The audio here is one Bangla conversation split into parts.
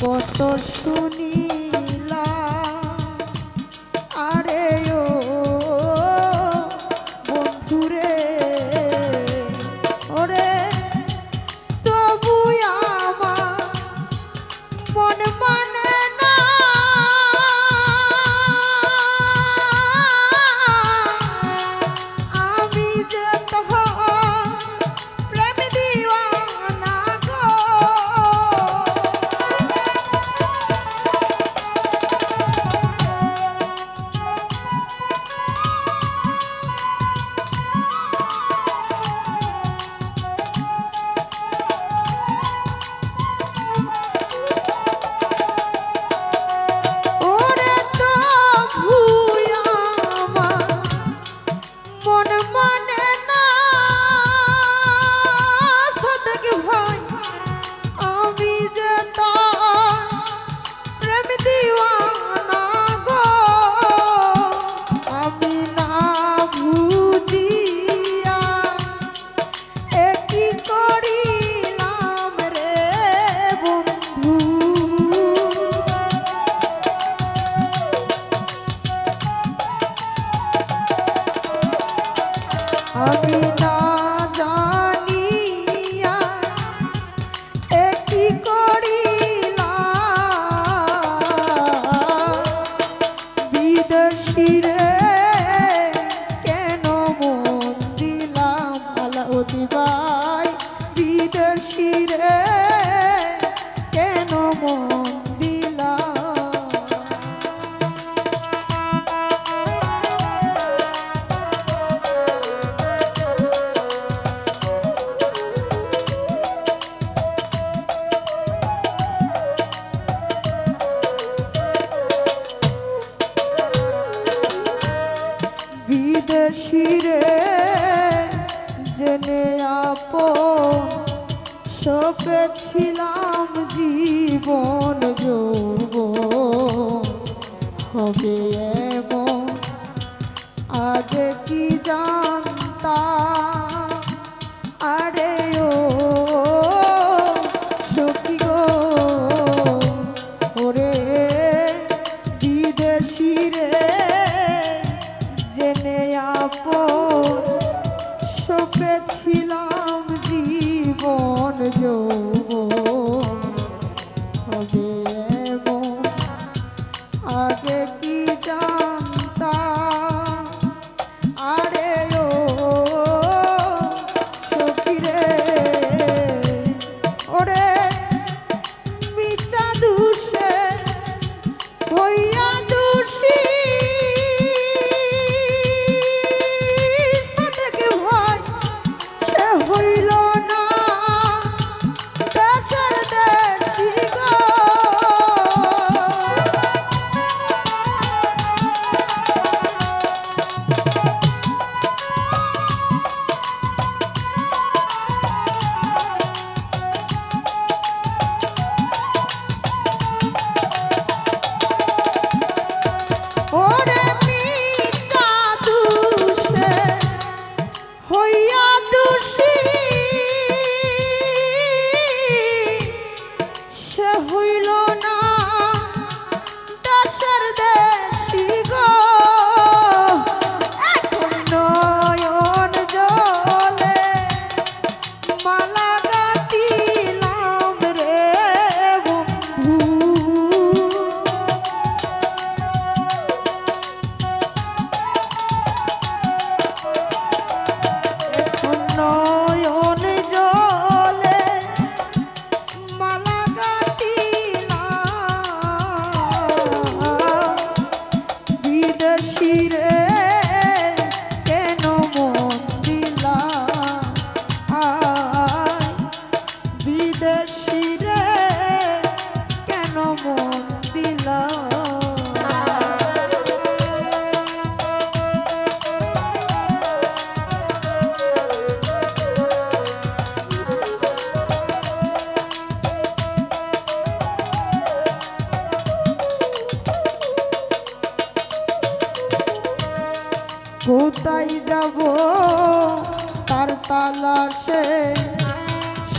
কত শুনি। অবিনা ছিলাম জীবন যোগ হবে এমন আগে কি যা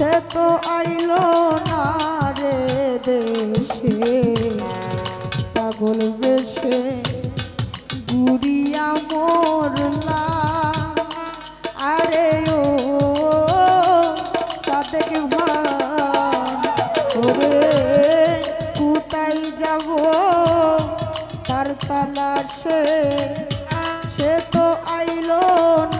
সে তো আইল না রে দেশে। পাগল বেশে গুড়িয়া মরলা আরে ও, সাদেক ভাবে কোথায় যাব? তার তালাশে সে তো আইল না